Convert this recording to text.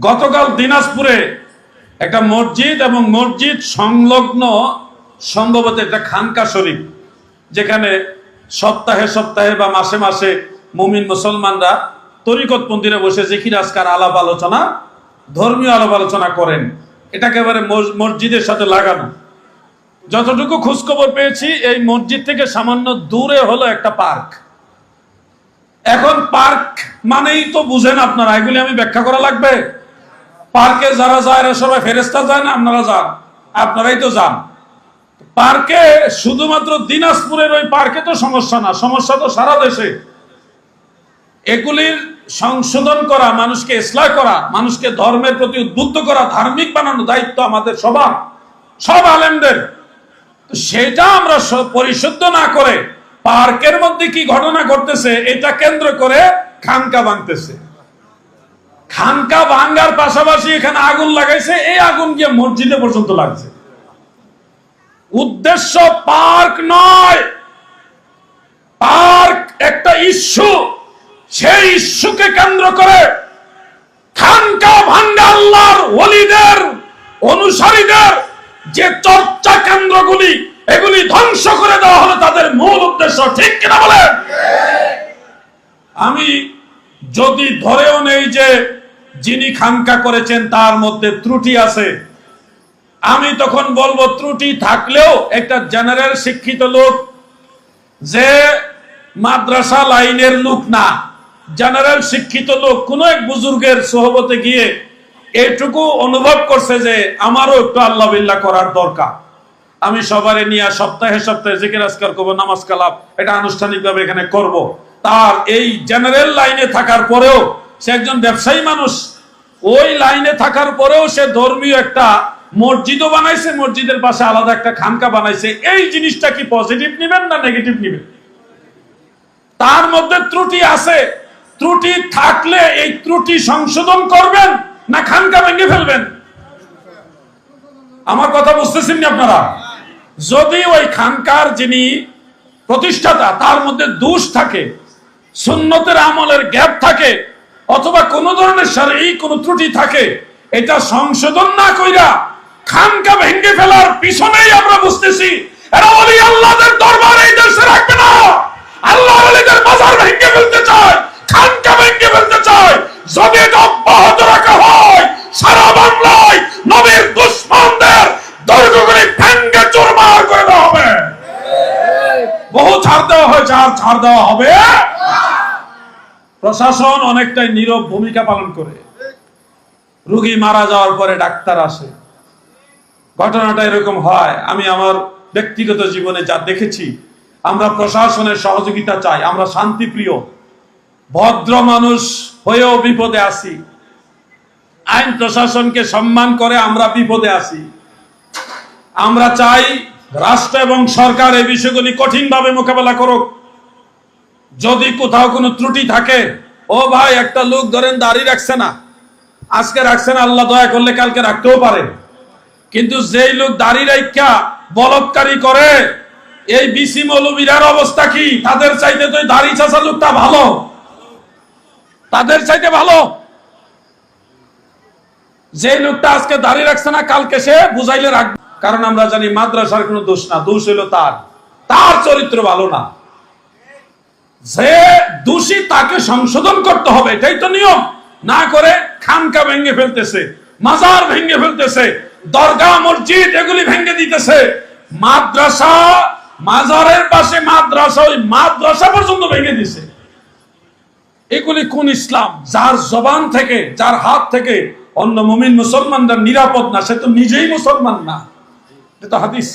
গতকাল দিনাজপুরে একটা মসজিদ এবং মসজিদ সংলগ্ন সম্ভবত একটা খানকা শরীফ, যেখানে সপ্তাহে সপ্তাহে বা মাসে মাসে মুমিন মুসলমানরা তরিকত মন্দিরে বসে জিকির, আজকার, আলাপ আলোচনা, ধর্মীয় আলাপ আলোচনা করেন। এটাকে একেবারে মস- মসজিদের সাথে লাগানো। যতটুকু খোঁজখবর পেয়েছি, এই মসজিদ থেকে সামান্য দূরে হলো একটা পার্ক। এখন পার্ক মানেই তো বুঝেন আপনারা, এগুলি আমি ব্যাখ্যা করা লাগবে? পার্কে যারা যায় এরা সবাই ফেরেস্তা যায় না, আপনারা যান। আপনারাই তো যান। পার্কে শুধুমাত্র দিনাজপুরের ওই পার্কে তো সমস্যা না, সমস্যা তো সারা দেশে। এগুলির সংশোধন করা, মানুষকে ইসলাহ করা, মানুষকে ধর্মের প্রতি উদ্বুদ্ধ করা, ধার্মিক বানানো দায়িত্ব আমাদের সবার, সব আলেমদের। সেটা আমরা পরিশুদ্ধ না করে পার্কের মধ্যে কি ঘটনা ঘটতেছে, এটা কেন্দ্র করে খানকা ভাঙতেছে খানকা ভাঙ্গার পাশাপাশি এখানে আগুন লাগাইছে, এই আগুন গিয়ে মসজিদে পর্যন্ত লাগছে। উদ্দেশ্য পার্ক নয়। পার্ক একটা ইস্যু। সেই ইস্যুকে কেন্দ্র করে খানকা ভাঙ্গা আল্লাহর ওলিদের, অনুসারীদের যে চর্চা কেন্দ্রগুলি, এগুলি ধ্বংস করে দেওয়া হলো তাদের মূল উদ্দেশ্য, ঠিক কিনা বলেন? আমি যদি ধরেও নেই যে যিনি খানকা করেছেন, তার মধ্যে ত্রুটি আছে আমি তখন বলব, ত্রুটি থাকলেও একটা জেনারেল শিক্ষিত লোক যে মাদ্রাসা লাইনের লোক না, জেনারেল শিক্ষিত লোক, কোন এক বুজুর্গের সহবতে গিয়ে এটুকু অনুভব করছে যে আমারও একটু আল্লাহ করার দরকার আমি সবারে নিয়ে সপ্তাহে সপ্তাহে জিকির আজকার করব, নামাজ কালাপ এটা আনুষ্ঠানিকভাবে এখানে করব। তার এই জেনারেল লাইনে থাকার পরেও সে একজন ব্যবসায়ী মানুষ ওই লাইনে থাকার পরেও সে ধর্মীয় একটা মসজিদও বানাইছে, মসজিদের পাশে আলাদা একটা খানকা বানাইছে। এই জিনিসটা কি পজিটিভ নিবেন না নেগেটিভ নিবেন? তার মধ্যে ত্রুটি আছে। ত্রুটি থাকলে এই ত্রুটি সংশোধন করবেন না খানকা ভেঙে ফেলবেন? আমার কথা বুঝতেছেন আপনারা? যদি ওই খানকার যিনি প্রতিষ্ঠাতা, তার মধ্যে দোষ থাকে, সুন্নতের আমলের গ্যাপ থাকে অথবা কোন ধরনের শারীরিক এই কোন ত্রুটি থাকে এটা সংশোধন না কইরা খানকা ভেঙে ফেলার পিছনেই আমরা বুঝতেছি এরা বলি আল্লাহদের দরবার এই দেশে রাখবে না। আল্লাহ ওলিদের বাজার ভেঙে ফেলতে চায় খানকা ভেঙে ফেলতে চায়। যদি এটা অব্যাহত রাখা হয় সারা বাংলায় নবীর দুশ্মনদের দৈর্ঘ্যগুলি ভেঙ্গে চুরমার করে দেওয়া হবে। বহু ছাড় দেওয়া হয়েছে আর ছাড় দেওয়া হবে প্রশাসন অনেকটাই নীরব ভূমিকা পালন করে। রুগী মারা যাওয়ার পরে ডাক্তার আসে। ঘটনাটা এরকম হয়, আমি আমার ব্যক্তিগত জীবনে যা দেখেছি, আমরা প্রশাসনের সহযোগিতা চাই, আমরা শান্তিপ্রিয়, ভদ্র মানুষ হয়েও বিপদে আসি আইন প্রশাসনকে সম্মান করে আমরা বিপদে আসি আমরা চাই রাষ্ট্র এবং সরকার এই বিষয়গুলি কঠিনভাবে মোকাবেলা করুক। যদি কোথাও কোনো ত্রুটি থাকে, ও ভাই, একটা লোক ধরেন দাড়ি রাখছে না, আজকে রাখছে না, আল্লাহ দয়া করলে কালকে রাখতেও পারে কিন্তু যেই লোক দাড়ি রাখা বলৎকারী করে, এই বিসি মৌলবীরার অবস্থা কি? তাদের চাইতে তো দাড়ি চাষা লোকটা ভালো। তাদের চাইতে ভালো। যে লোকটা আজকে দাঁড়িয়ে রাখছে না, কালকে সে বুঝাইলে রাখবে। কারণ আমরা জানি, মাদ্রাসার কোনো দোষ না, দোষ হইল তার। তার চরিত্র ভালো না। যে দোষী তাকে সংশোধন করতে হবে, এটাই তো নিয়ম। না করে খানকা ভেঙে ফেলতেছে, মাজার ভেঙে ফেলতেছে দরগা মসজিদ এগুলি ভেঙে দিতেছে। মাদ্রাসা, মাজারের পাশে মাদ্রাসা, ওই মাদ্রাসা পর্যন্ত ভেঙে দিছে। এগুলি কোন ইসলাম? যার জবান থেকে, যার হাত থেকে অন্য মুমিন মুসলমানরা নিরাপদ না, সে তো নিজেই মুসলমান না। এটা হাদিস।